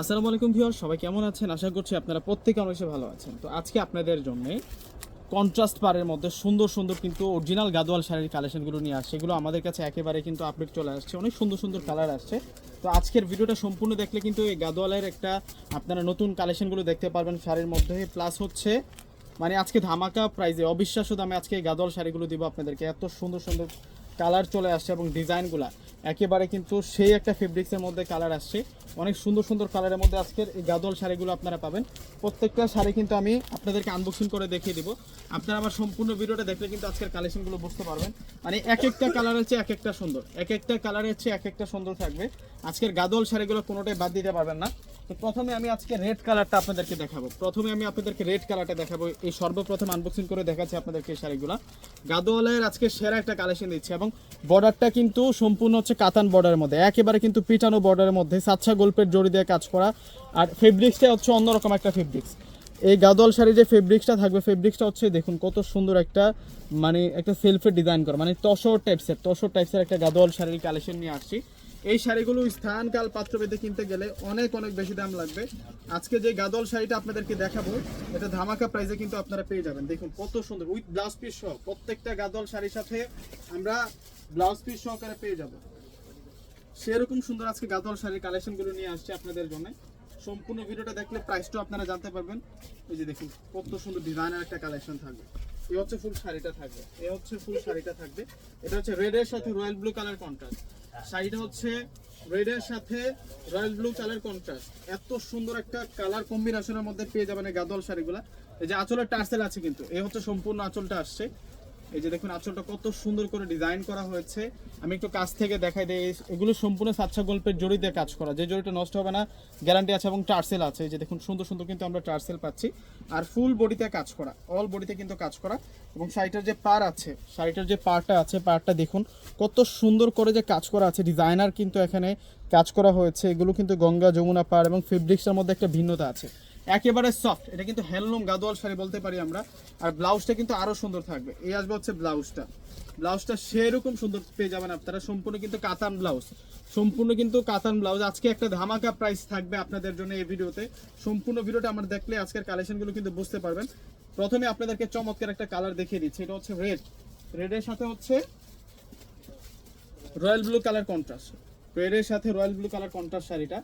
আসসালামু আলাইকুম ভিউয়ার সবাই কেমন আছেন? আশা করছি আপনারা প্রত্যেকে অনেক ভালো আছেন। তো আজকে আপনাদের জন্য কন্ট্রাস্ট পারের মধ্যে সুন্দর সুন্দর কিন্তু অরিজিনাল গাদোয়াল শাড়ির কালেকশনগুলো নিয়ে আসছে। এগুলো আমাদের কাছে একেবারে কিন্তু আপডেট চলে আসছে। অনেক সুন্দর সুন্দর কালার আসছে। তো আজকের ভিডিওটা সম্পূর্ণ দেখলে কিন্তু এই গাদোয়ালের একটা আপনারা নতুন কালেকশনগুলো দেখতে পারবেন শাড়ির মধ্যে। প্লাস হচ্ছে মানে আজকে ধামাকা প্রাইজে অবিশ্বাস্য দামে আজকে গাদোয়াল শাড়িগুলো দিব আপনাদেরকে। এত সুন্দর সুন্দর কালার চলে আসছে এবং ডিজাইনগুলো একেবারে কিন্তু সেই একটা ফেব্রিক্সের মধ্যে কালার আসছে। অনেক সুন্দর সুন্দর কালারের মধ্যে আজকের এই গাদল শাড়িগুলো আপনারা পাবেন। প্রত্যেকটা শাড়ি কিন্তু আমি আপনাদেরকে আনবক্সিং করে দেখিয়ে দিব। আপনারা আমার সম্পূর্ণ ভিডিওটা দেখলে কিন্তু আজকের কালেকশনগুলো বুঝতে পারবেন। মানে এক একটা কালার হচ্ছে এক একটা সুন্দর। এক একটা কালার হচ্ছে এক একটা সুন্দর থাকবে। আজকের গাদল শাড়িগুলো কোনোটাই বাদ দিতে পারবেন না। তো প্রথমে আমি আজকে রেড কালারটা আপনাদেরকে দেখাবো। প্রথমে আমি আপনাদেরকে রেড কালারটা দেখাবো। এই সর্বপ্রথম আনবক্সিং করে দেখাচ্ছি আপনাদেরকে শাড়িগুলো। গাদোয়ালের আজকে সেরা একটা কালেকশন দিচ্ছে এবং বর্ডারটা কিন্তু সম্পূর্ণ হচ্ছে কাতান বর্ডারের মধ্যে। একেবারে কিন্তু পিটানো বর্ডারের মধ্যে সাচ্ছা গল্পের জড়ি দিয়ে কাজ করা। আর ফেব্রিক্সটা হচ্ছে অন্যরকম একটা ফেব্রিক্স এই গাদল শাড়ির যে ফেব্রিক্সটা থাকবে ফেব্রিক্সটা হচ্ছে দেখুন কত সুন্দর একটা মানে একটা সেলফের ডিজাইন করা। মানে তসর টাইপসের তসর টাইপসের একটা গাদল শাড়ির কালেকশন নিয়ে আসছি। এই শাড়িগুলো স্থান কাল পাত্র পেতে কিনতে গেলে অনেক অনেক বেশি দাম লাগবে। আজকে যে গাদল শাড়িটা আপনাদেরকে দেখাবো, এটা ধামাকা প্রাইসে কিন্তু আপনারা পেয়ে যাবেন। দেখুন কত সুন্দর উইথ ব্লাউজ পিস সহ, প্রত্যেকটা গাদল শাড়ির সাথে আমরা ব্লাউজ পিস সহকারে পেয়ে যাব। সেরকম সুন্দর আজকে গাদল শাড়ির কালেকশনগুলো নিয়ে আসছে আপনাদের জন্য। সম্পূর্ণ ভিডিওটা দেখলে প্রাইসটাও আপনারা জানতে পারবেন। এই যে দেখুন, কত সুন্দর ডিজাইনের একটা কালেকশন থাকবে। এই হচ্ছে ফুল শাড়িটা থাকবে এই হচ্ছে ফুল শাড়িটা থাকবে। এটা হচ্ছে রেডের সাথে রয়্যাল ব্লু কালার কন্ট্রাস্ট শাড়িটা হচ্ছে রেডের সাথে রয়্যাল ব্লু কালার কন্ট্রাস্ট। এত সুন্দর একটা কালার কম্বিনেশনের মধ্যে পেয়ে যাবেন গাদল শাড়িগুলা। এই যে আঁচলের টার্সেল আছে কিন্তু, এই হচ্ছে সম্পূর্ণ আঁচলটা আসছে। এই যে দেখুন আঁচলটা কত সুন্দর করে ডিজাইন করা হয়েছে। আমি একটু কাছ থেকে দেখাই দিই এগুলো সম্পূর্ণ সাচ্চা গল্পের জড়ি দিয়ে কাজ করা। যে জড়িটা নষ্ট হবে না গ্যারান্টি আছে এবং টার্সেল আছে। এই যে দেখুন, সুন্দর সুন্দর কিন্তু আমরা টার্সেল পাচ্ছি। আর ফুল বডিতে কাজ করা অল বডিতে কিন্তু কাজ করা। এবং শাড়িটার যে পার আছে, শাড়িটার যে পারটা আছে পারটা দেখুন, কত সুন্দর করে যে কাজ করা আছে। ডিজাইনার কিন্তু এখানে কাজ করা হয়েছে। এগুলো কিন্তু গঙ্গা, যমুনা পার এবং ফেব্রিক্সের মধ্যে একটা ভিন্নতা আছে। একেবারে সফট এটা কিন্তু হ্যান্ডলুম গাদোয়াল শাড়ি বলতে পারি আমরা। আর ব্লাউজটা কিন্তু আরও সুন্দর থাকবে। এই আসবে হচ্ছে ব্লাউজটা। ব্লাউজটা সেরকম সুন্দর পেয়ে যাবেন আপনারা। সম্পূর্ণ কিন্তু কাতান ব্লাউজ। সম্পূর্ণ কিন্তু কাতান ব্লাউজ। আজকে একটা ধামাকা প্রাইস থাকবে আপনাদের জন্য এই ভিডিওতে। সম্পূর্ণ ভিডিওটা আমরা দেখলে আজকের কালেকশনগুলো কিন্তু বুঝতে পারবেন। প্রথমে আপনাদেরকে চমৎকার একটা কালার দেখিয়ে দিচ্ছি। এটা হচ্ছে রেড রেডের সাথে হচ্ছে রয়্যাল ব্লু কালার কন্ট্রাস্ট রেডের সাথে রয়্যাল ব্লু কালার কন্ট্রাস্ট শাড়িটা।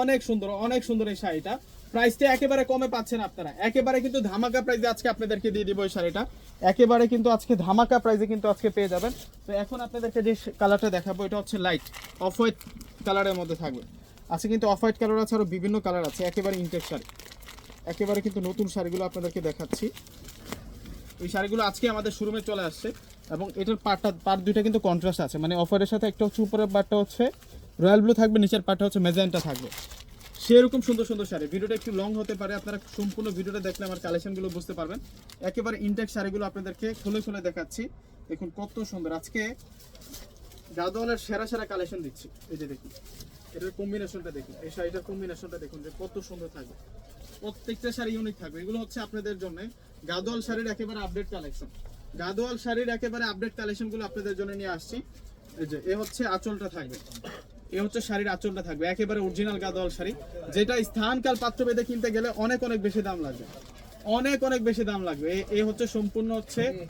অনেক সুন্দর অনেক সুন্দর এই শাড়িটা। প্রাইসটা একেবারে কমে পাচ্ছেন আপনারা। একেবারে কিন্তু ধামাকা প্রাইসে আজকে আপনাদেরকে দিয়ে দিব এই শাড়িটা। একেবারে কিন্তু আজকে ধামাকা প্রাইসে কিন্তু আজকে পেয়ে যাবেন। তো এখন আপনাদেরকে যে কালারটা দেখাবো, এটা হচ্ছে লাইট অফ হোয়াইট কালারের মধ্যে থাকবে। আজকে কিন্তু অফ হোয়াইট কালার আছে আরও বিভিন্ন কালার আছে, একেবারে ইনটেক শাড়ি। একেবারে কিন্তু নতুন শাড়িগুলো আপনাদেরকে দেখাচ্ছি। এই শাড়িগুলো আজকে আমাদের শোরুমে চলে আসছে এবং এটার পার্টটা পার্ট দুইটা কিন্তু কন্ট্রাস্ট আছে। মানে অফারের সাথে একটা হচ্ছে উপরের পার্টটা হচ্ছে রয়্যাল ব্লু থাকবে, নিচের পার্টটা হচ্ছে মেজেন্টা থাকবে। সেরকম সুন্দর সুন্দর শাড়ি। ভিডিওটা একটু লং হতে পারে, আপনারা সম্পূর্ণ ভিডিওটা দেখলে আমার কালেকশনগুলো বুঝতে পারবেন। একেবারে ইনটেক শাড়িগুলো আপনাদেরকে খুলে খুলে দেখাচ্ছি। দেখুন কত সুন্দর। আজকে গাদোয়ালের সেরা সেরা কালেকশন দিচ্ছি। এই যে দেখুন, এটার কম্বিনেশনটা দেখুন। এই শাড়িটার কম্বিনেশনটা দেখুন যে কত সুন্দর থাকবে। প্রত্যেকটা শাড়ি ইউনিক থাকবে। এগুলো হচ্ছে আপনাদের জন্য গাদোয়াল শাড়ির একেবারে আপডেট কালেকশন গাদোয়াল শাড়ির একেবারে আপডেট কালেকশনগুলো আপনাদের জন্য নিয়ে আসছি। এই যে, এ হচ্ছে আঁচলটা থাকবে। এ হচ্ছে শাড়ির আঁচলটা থাকবে, একেবারে অরিজিনাল গাদোয়াল শাড়ি, যেটা স্থানকাল পাত্র বেঁধে কিনতে গেলে অনেক অনেক বেশি দাম লাগবে। অনেক অনেক বেশি দাম লাগবে। এ- হচ্ছে সম্পূর্ণ হচ্ছে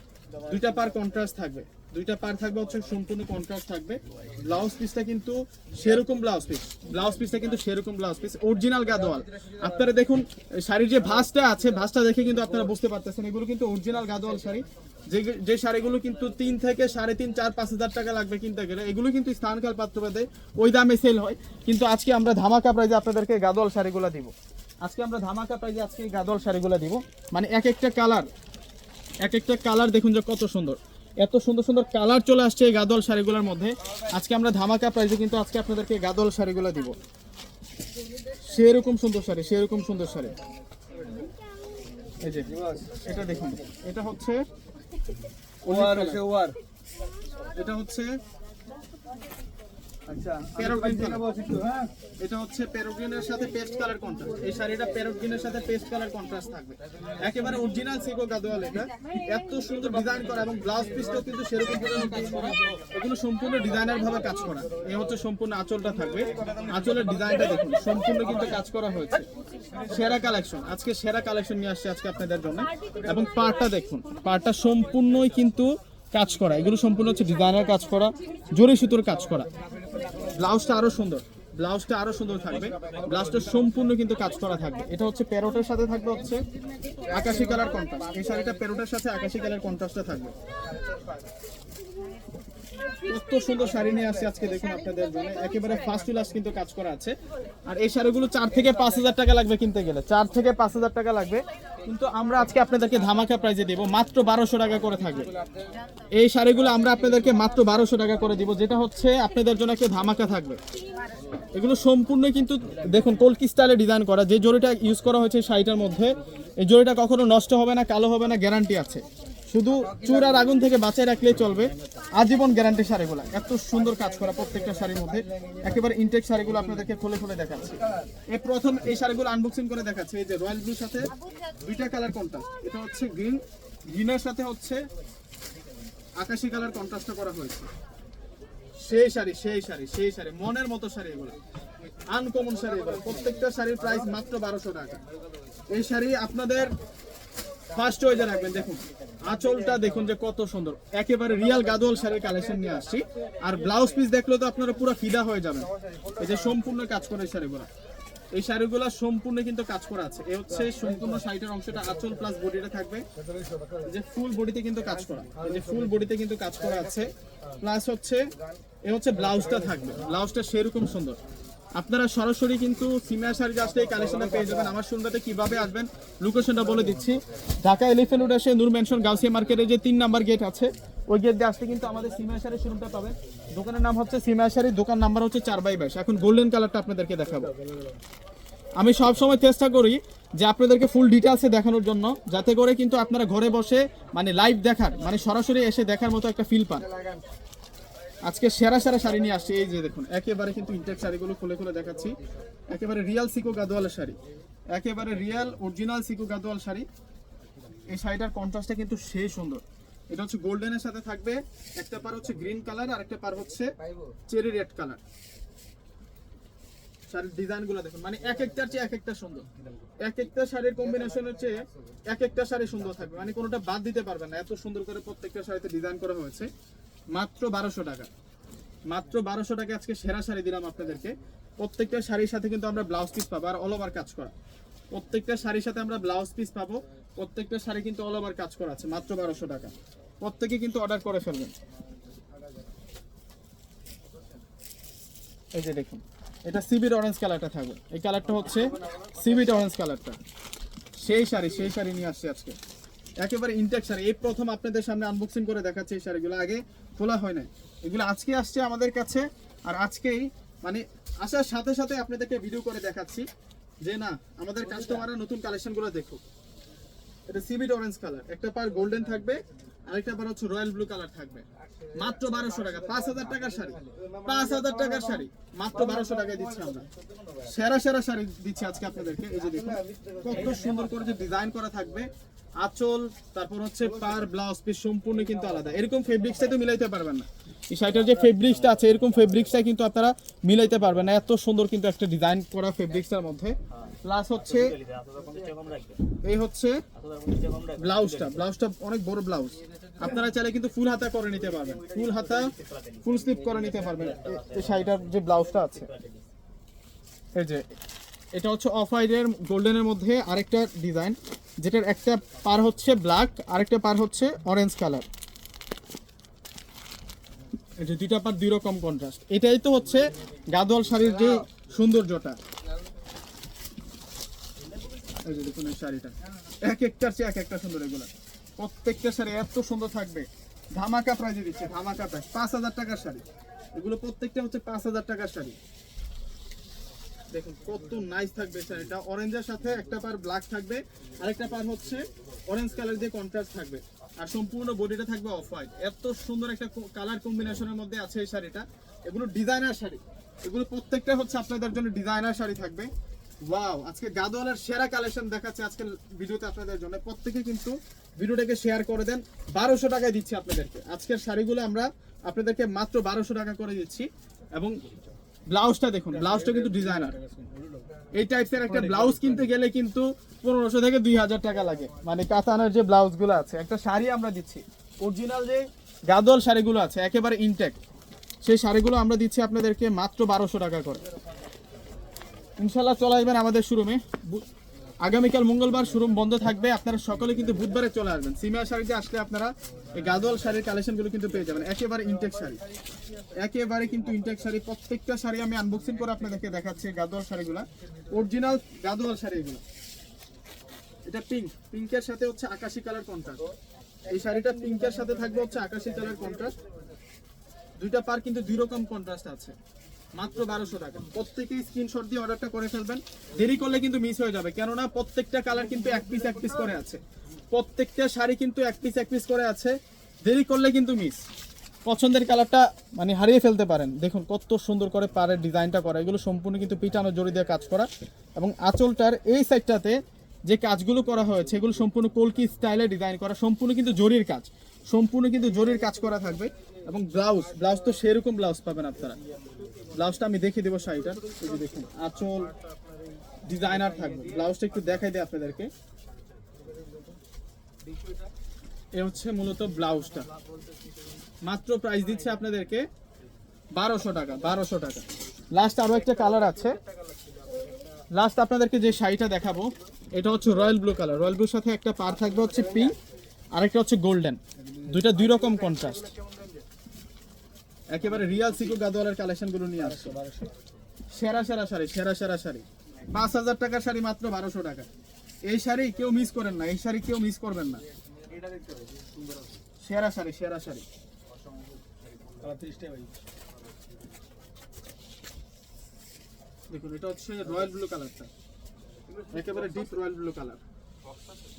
দুইটা পার কন্ট্রাস্ট থাকবে। দুইটা পার থাকবে হচ্ছে সম্পূর্ণ কন্ট্রাস্ট থাকবে। ব্লাউজ পিসটা কিন্তু সেরকম ব্লাউজ পিস ব্লাউজ পিসটা কিন্তু সেরকম ব্লাউজ পিস অরিজিনাল গাদোয়াল। আপনারা দেখুন শাড়ির যে ভাঁজটা আছে, ভাঁজটা দেখে কিন্তু আপনারা বুঝতে পারতেছেন, এগুলো কিন্তু অরিজিনাল গাদোয়াল শাড়ি। যে শাড়িগুলো কিন্তু তিন থেকে সাড়ে তিন, চার, পাঁচ হাজার টাকা লাগবে কিনতে গেলে, এগুলো কিন্তু স্থানকাল পাত্র পেতে ওই দামে সেল হয়। কিন্তু আজকে আমরা ধামাকা প্রাইজে আপনাদেরকে গাদোয়াল শাড়িগুলো দিব। আজকে আমরা ধামাকা প্রাইজে আজকে এই শাড়িগুলো দিব। মানে এক একটা কালার, এক একটা কালার দেখুন যে কত সুন্দর। এত সুন্দর সুন্দর কালার চলে আসছে এই গাদল শাড়িগুলোর মধ্যে। আজকে আমরা ধামাকা প্রাইজে কিন্তু আজকে আপনাদেরকে গাদল শাড়িগুলো দিব। সেরকম সুন্দর শাড়ি, সেরকম সুন্দর শাড়ি। এই যে, এটা দেখুন। এটা হচ্ছে ওয়ার আছে ওয়ার। এটা হচ্ছে এটা হচ্ছে সাথে পেস্ট কালার কন্ট্রাস্ট এই শাড়িটা সাথে পেস্ট কালার কন্ট্রাস্ট থাকবে। একেবারে অরিজিনাল সিকো গাদোয়াল এটা। এত সুন্দর ডিজাইন করা এবং ব্লাউজ পিসটাও কিন্তু সেরকম করে কাজ করা এগুলো সম্পূর্ণ ডিজাইনার ভাবে কাজ করা। এই হচ্ছে সম্পূর্ণ আঁচলটা থাকবে। আঁচলের ডিজাইনটা দেখুন সম্পূর্ণ কিন্তু কাজ করা হয়েছে। সেরা কালেকশন আজকে সেরা কালেকশন নিয়ে আসছে আজকে আপনাদের জন্য। এবং পার্টটা দেখুন পার্টটা সম্পূর্ণই কিন্তু কাজ করা, এগুলো সম্পূর্ণ হচ্ছে ডিজাইনার কাজ করা, জোরে সুতোর কাজ করা। ব্লাউজটা আরও সুন্দর, ব্লাউজটা আরও সুন্দর থাকবে, ব্লাউজটা সম্পূর্ণ কিন্তু কাজ করা থাকবে। এটা হচ্ছে প্যারোটের সাথে থাকবে হচ্ছে আকাশি কালার কন্ট্রাস্ট এই শাড়িটা প্যারোটের সাথে আকাশি কালার কন্ট্রাস্টটা থাকবে। কত সুন্দর শাড়ি নিয়ে আসছে আজকে দেখুন আপনাদের জন্য। একেবারে ফার্স্ট ক্লাস কিন্তু কাজ করা আছে। আর এই শাড়িগুলো চার থেকে পাঁচ হাজার টাকা লাগবে কিনতে গেলে। চার থেকে পাঁচ হাজার টাকা লাগবে। কিন্তু আমরা আজকে আপনাদেরকে ধামাকা প্রাইজে দেবো। মাত্র বারোশো টাকা করে থাকবে। এই শাড়িগুলো আমরা আপনাদেরকে মাত্র বারোশো টাকা করে দিব। যেটা হচ্ছে আপনাদের জন্য একটা ধামাকা থাকবে। এগুলো সম্পূর্ণ কিন্তু দেখুন কলকি স্টাইলে ডিজাইন করা। যে জরিটা ইউজ করা হয়েছে শাড়িটার মধ্যে, এই জরিটা কখনো নষ্ট হবে না, কালো হবে না গ্যারান্টি আছে। শুধু চুর আর আগুন থেকে বাঁচিয়ে রাখলেই চলবে। আজীবন গ্যারান্টি শাড়িগুলো। এত সুন্দর কাজ করা প্রত্যেকটা শাড়ির মধ্যে। একেবারে ইনটেক শাড়িগুলো আপনাদেরকে খুলে খুলে দেখাচ্ছি। এই প্রথম এই শাড়িগুলো আনবক্সিং করে দেখাচ্ছি। এই যে রয়্যাল ব্লুর সাথে দুইটা কালার কন্ট্রাস্ট এটা হচ্ছে গ্রিন গ্রিনের সাথে হচ্ছে আকাশি কালার কন্ট্রাস্টটা করা হয়েছে। সেই শাড়ি সেই শাড়ি সেই শাড়ি। মনের মতো শাড়ি এগুলো। আনকমন শাড়ি এগুলো। প্রত্যেকটা শাড়ির প্রাইস মাত্র বারোশো টাকা। এই শাড়ি আপনাদের ফার্স্ট চয়েসে রাখবেন, দেখুন। আঁচলটা দেখুন যে কত সুন্দর। একেবারে রিয়াল গাদোয়াল শাড়ির কালেকশন নিয়ে আসছি। আর ব্লাউজ পিস দেখলে তো আপনারা পুরো ফিদা হয়ে যাবেন। এই যে সম্পূর্ণ কাজ করে এই শাড়িগুলো। এই শাড়িগুলো সম্পূর্ণ কিন্তু কাজ করা আছে। এই হচ্ছে সম্পূর্ণ শাড়িটার অংশটা আঁচল প্লাস বডিটা থাকবে। যে ফুল বডিতে কিন্তু কাজ করা। এই যে ফুল বডিতে কিন্তু কাজ করা আছে। প্লাস হচ্ছে, এ হচ্ছে ব্লাউজটা থাকবে। ব্লাউজটা সেরকম সুন্দর। আপনারা সরাসরি কিন্তু সিমিয়া শাড়ি আসলে এই কালেকশনটা পেয়ে যাবেন। আমার সুন্দরতে কীভাবে আসবেন লোকেশনটা বলে দিচ্ছি। ঢাকা এলিফেন্ট রোড এসে নূর মেনশন গাউসিয়া মার্কেটে যে তিন নাম্বার গেট আছে, ওই গেট দিয়ে আসলে কিন্তু আমাদের সিমিয়া শাড়ির শোরুমটা পাবেন। দোকানের নাম হচ্ছে সিমিয়া শাড়ি, দোকান নাম্বার হচ্ছে চার বাই বাইশ। এখন গোল্ডেন কালারটা আপনাদেরকে দেখাবো। আমি সব সময় চেষ্টা করি যে আপনাদেরকে ফুল ডিটেলসে দেখানোর জন্য, যাতে করে কিন্তু আপনারা ঘরে বসে মানে লাইভ দেখার মানে সরাসরি এসে দেখার মতো একটা ফিল পান। আজকে সেরা সেরা শাড়ি নিয়ে আসছে। এই যে দেখুন, একেবারে কিন্তু ইনটেক শাড়িগুলো খুলে খুলে দেখাচ্ছি। একেবারে রিয়াল সিকো গাদোয়ালের শাড়ি। একেবারে real original sico Gadwal sari. এই শাড়িটার কন্ট্রাস্টটা কিন্তু সেই সুন্দর। এটা হচ্ছে গোল্ডেনের সাথে থাকবে। একটা পার হচ্ছে গ্রিন কালার আর একটা পার হচ্ছে চেরি রেড কালার শাড়ির ডিজাইনগুলো দেখুন মানে এক একটার চেয়ে এক একটা সুন্দর। এক একটা শাড়ির কম্বিনেশন হচ্ছে এক একটা শাড়ি সুন্দর থাকবে। মানে কোনোটা বাদ দিতে পারবেন না। এত সুন্দর করে প্রত্যেকটা শাড়িতে ডিজাইন করা হয়েছে। মাত্র বারোশো টাকা। মাত্র বারোশো টাকা আজকে সেরা শাড়ি দিলাম আপনাদেরকে। প্রত্যেকটা শাড়ির সাথে কিন্তু আমরা ব্লাউজ পিস পাবো আর অল ওভার কাজ করা। প্রত্যেকটা শাড়ির সাথে আমরা ব্লাউজ পিস পাবো। প্রত্যেকটা শাড়ি কিন্তু অল ওভার কাজ করা আছে, মাত্র বারোশো টাকা। প্রত্যেকে কিন্তু অর্ডার করে ফেলবেন। এই যে দেখুন, এটা সিবিট অরেঞ্জ কালারটা থাকবে। এই কালারটা হচ্ছে সিবিট অরেঞ্জ কালারটা সেই শাড়ি সেই শাড়ি নিয়ে আসছে আজকে। একেবারে ইনটেক শাড়ি। এই প্রথম আপনাদের সামনে আনবক্সিং করে দেখাচ্ছে এই শাড়িগুলো। আগে খোলা হয় নাই। এগুলো আজকে আসছে আমাদের কাছে আর আজকেই মানে আসার সাথে সাথে আপনাদেরকে ভিডিও করে দেখাচ্ছি যে না আমাদের কাস্টমাররা নতুন কালেকশনগুলো দেখুক। এটা সিভিড অরেঞ্জ কালার একটা পার গোল্ডেন থাকবে আরেকটা পার হচ্ছে রয়্যাল ব্লু কালার থাকবে। মাত্র বারোশো টাকা, পাঁচ হাজার টাকার শাড়ি। পাঁচ হাজার টাকার শাড়ি, মাত্র বারোশো টাকায় দিচ্ছি আমরা। সেরা সেরা শাড়ি দিচ্ছি আজকে আপনাদেরকে, এই যে দেখুন, কত সুন্দর করে যে ডিজাইন করা থাকবে। আঁচল, তারপর হচ্ছে পার ব্লাউজ পিস সম্পূর্ণ কিন্তু আলাদা। এরকম ফেব্রিক্সটা তো মিলাইতে পারবেন না। এই শাড়িটার যে ফেব্রিক্সটা আছে, এরকম ফেব্রিক্সটা কিন্তু আপনারা মিলাইতে পারবেন না। এত সুন্দর কিন্তু একটা ডিজাইন করা ফেব্রিক্সের মধ্যে। প্লাস হচ্ছে, এই হচ্ছে ব্লাউজটা ব্লাউজটা অনেক বড় ব্লাউজ। আপনারা চাইলে কিন্তু ফুল হাতা করে নিতে পারবেন। ফুল হাতা, ফুল স্লিপ করে নিতে পারবেন। এই শাড়িটার যে ব্লাউজটা আছে। এই যে, এটা হচ্ছে অফ হোয়াইটের, গোল্ডেনের মধ্যে আরেকটা ডিজাইন, যেটার একটা পার হচ্ছে ব্ল্যাক, আরেকটা পার হচ্ছে অরেঞ্জ কালার। এই যে দুইটা পার দুই রকম কন্ট্রাস্ট এটাই তো হচ্ছে গাদোয়াল শাড়ির যে সৌন্দর্যটা। এই যে দেখুন শাড়িটা। এক একটার চেয়ে এক একটা সুন্দর এগুলো। প্রত্যেকটা শাড়ি এত সুন্দর থাকবে। ধামাকা প্রাইজে দিচ্ছে, ধামাকা প্রাইস পাঁচ হাজার টাকার শাড়ি। এগুলো প্রত্যেকটা হচ্ছে পাঁচ হাজার টাকার শাড়ি। দেখুন, কত নাইস শাড়িটা। অরেঞ্জের সাথে একটা পার ব্ল্যাক থাকবে, আরেকটা পার হচ্ছে অরেঞ্জ কালার দিয়ে কন্ট্রাস্ট থাকবে। আর সম্পূর্ণ বডিটা থাকবে অফ হোয়াইট এত সুন্দর একটা কালার কম্বিনেশনের মধ্যে আছে এই শাড়িটা। এগুলো ডিজাইনার শাড়ি। এগুলো প্রত্যেকটা হচ্ছে আপনাদের জন্য ডিজাইনার শাড়ি থাকবে। ওয়াও আজকে গাদোয়ালের সেরা কালেকশন দেখাচ্ছে ভিডিওতে আপনাদের জন্য। প্রত্যেকে কিন্তু ভিডিওটাকে শেয়ার করে দেন। বারোশো টাকায় দিচ্ছি আপনাদেরকে। আজকের শাড়িগুলো আমরা আপনাদেরকে মাত্র বারোশো টাকা করে দিচ্ছি। এবং ব্লাউজটা দেখুন, ব্লাউজটা কিন্তু ডিজাইনার এই একটা ব্লাউজ কিনতে গেলে কিন্তু পনেরোশো থেকে দুই হাজার টাকা লাগে। মানে কাতানের যে ব্লাউজগুলো আছে, একটা শাড়ি আমরা দিচ্ছি। অরিজিনাল যে গাদোয়াল শাড়িগুলো আছে, একেবারে ইনটেক সেই শাড়িগুলো আমরা দিচ্ছি আপনাদেরকে মাত্র বারোশো টাকা করে। ইনশাল্লাহ চলে আসবেন আমাদের শোরুমে আগামীকাল মঙ্গলবার শোরুম বন্ধ থাকবে। আপনারা সকলে কিন্তু বুধবারে চলে আসবেন। সিমিয়া শাড়িতে আসলে আপনারা এই গাদোয়াল শাড়ির কালেকশনগুলো কিন্তু পেয়ে যাবেন। একেবারে ইনটেক শাড়ি। একেবারে কিন্তু ইনটেক শাড়ি। প্রত্যেকটা শাড়ি আমি আনবক্সিং করে আপনাদেরকে দেখাচ্ছি গাদোয়াল শাড়িগুলো। অরিজিনাল গাদোয়াল শাড়ি এগুলো এটা পিঙ্ক পিঙ্কের সাথে হচ্ছে আকাশি কালার কন্ট্রাস্ট এই শাড়িটা পিঙ্কের সাথে থাকবে হচ্ছে আকাশি কালার কন্ট্রাস্ট দুইটা পার কিন্তু দুই রকম কন্ট্রাস্ট আছে। মাত্র বারোশো টাকা। প্রত্যেকেই স্ক্রিনশট দিয়ে অর্ডারটা করে ফেলবেন। দেরি করলে কিন্তু মিস হয়ে যাবে। কেননা প্রত্যেকটা কালার কিন্তু এক পিস এক পিস করে আছে। প্রত্যেকটা শাড়ি কিন্তু এক পিস এক পিস করে আছে। দেরি করলে কিন্তু মিস পছন্দের কালারটা মানে হারিয়ে ফেলতে পারেন। দেখুন, কত সুন্দর করে পাড়ের ডিজাইনটা করা। এগুলো সম্পূর্ণ কিন্তু পিটানো জড়ি দিয়ে কাজ করা। এবং আঁচলটার এই সাইডটাতে যে কাজগুলো করা হয়েছে, এগুলো সম্পূর্ণ কলকি স্টাইলে ডিজাইন করা। সম্পূর্ণ কিন্তু জরির কাজ। সম্পূর্ণ কিন্তু জরির কাজ করা থাকবে। এবং ব্লাউজ ব্লাউজ তো সেরকম ব্লাউজ পাবেন আপনারা। ব্লাউজটা আমি দেখিয়ে দেবো শাড়িটার এই যে দেখুন, আঁচল, ডিজাইনার থাকবে। ব্লাউজটা একটু দেখাই দিই আপনাদেরকে। এ হচ্ছে মূলত ব্লাউজটা। মাত্র প্রাইস দিচ্ছে আপনাদেরকে বারোশো টাকা বারোশো টাকা। লাস্ট আরও একটা কালার আছে। লাস্ট আপনাদেরকে যে শাড়িটা দেখাবো, এটা হচ্ছে রয়্যাল ব্লু কালার রয়্যাল ব্লুর সাথে একটা পার থাকবে হচ্ছে পিঙ্ক আরেকটা হচ্ছে গোল্ডেন দুইটা দুই রকম কন্ট্রাস্ট একেবারে রিয়াল সিকো গাদোয়ালের কালেকশনগুলো নিয়ে আসছে। সেরা সেরা শাড়ি, সেরা সেরা শাড়ি। পাঁচ হাজার টাকার শাড়ি মাত্র বারোশো টাকা। এই শাড়ি কেউ মিস করেন না, এই শাড়ি কেউ মিস করবেন না। সেরা শাড়ি সেরা শাড়ি। দেখুন, এটা হচ্ছে রয়্যাল ব্লু কালারটা। একেবারে ডিপ রয়্যাল ব্লু কালার।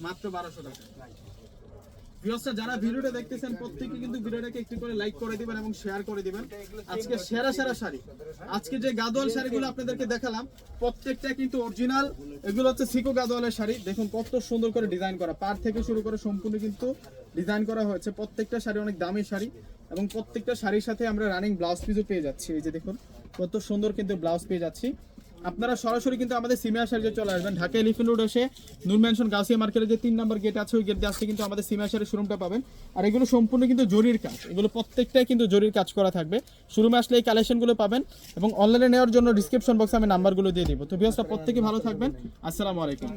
মাত্র বারোশো টাকা। ভিউয়ার্সরা যারা ভিডিওটা দেখতেছেন প্রত্যেকে কিন্তু ভিডিওটাকে একটু করে লাইক করে দিবেন এবং শেয়ার করে দিবেন। আজকে সেরা সেরা শাড়ি। আজকে যে গাদোয়াল শাড়িগুলো আপনাদেরকে দেখালাম, প্রত্যেকটা কিন্তু অরিজিনাল এগুলো হচ্ছে সিকো গাদোয়ালের শাড়ি। দেখুন কত সুন্দর করে ডিজাইন করা। পার থেকে শুরু করে সম্পূর্ণ কিন্তু ডিজাইন করা হয়েছে। প্রত্যেকটা শাড়ি অনেক দামি শাড়ি এবং প্রত্যেকটা শাড়ির সাথে আমরা রানিং ব্লাউজ পিসও পেয়ে যাচ্ছি। এই যে দেখুন, কত সুন্দর কিন্তু ব্লাউজ পেয়ে যাচ্ছি। আপনারা সরাসরি কিন্তু আমাদের সিমিয়া সারিতে চলে আসবেন। ঢাকা এলিফেন্ট রোড এসে নুন ম্যানশন গাছিয়া মার্কেটের যে তিন নম্বর গেট আছে, ওই গেট দিয়ে আসতে কিন্তু আমাদের সিমিয়া সারের শোরুমটা পাবেন। আর এগুলো সম্পূর্ণ কিন্তু জরির কাজ। এগুলো প্রত্যেকটাই কিন্তু জরির কাজ করা থাকবে। শোরুমে আসলে এই কালেকশনগুলো পাবেন এবং অনলাইনে নেওয়ার জন্য ডিসক্রিপশন বক্সে আমি নাম্বারগুলো দিয়ে দিব। তো বিয়সটা প্রত্যেকে ভালো থাকবেন। আসসালামু আলাইকুম।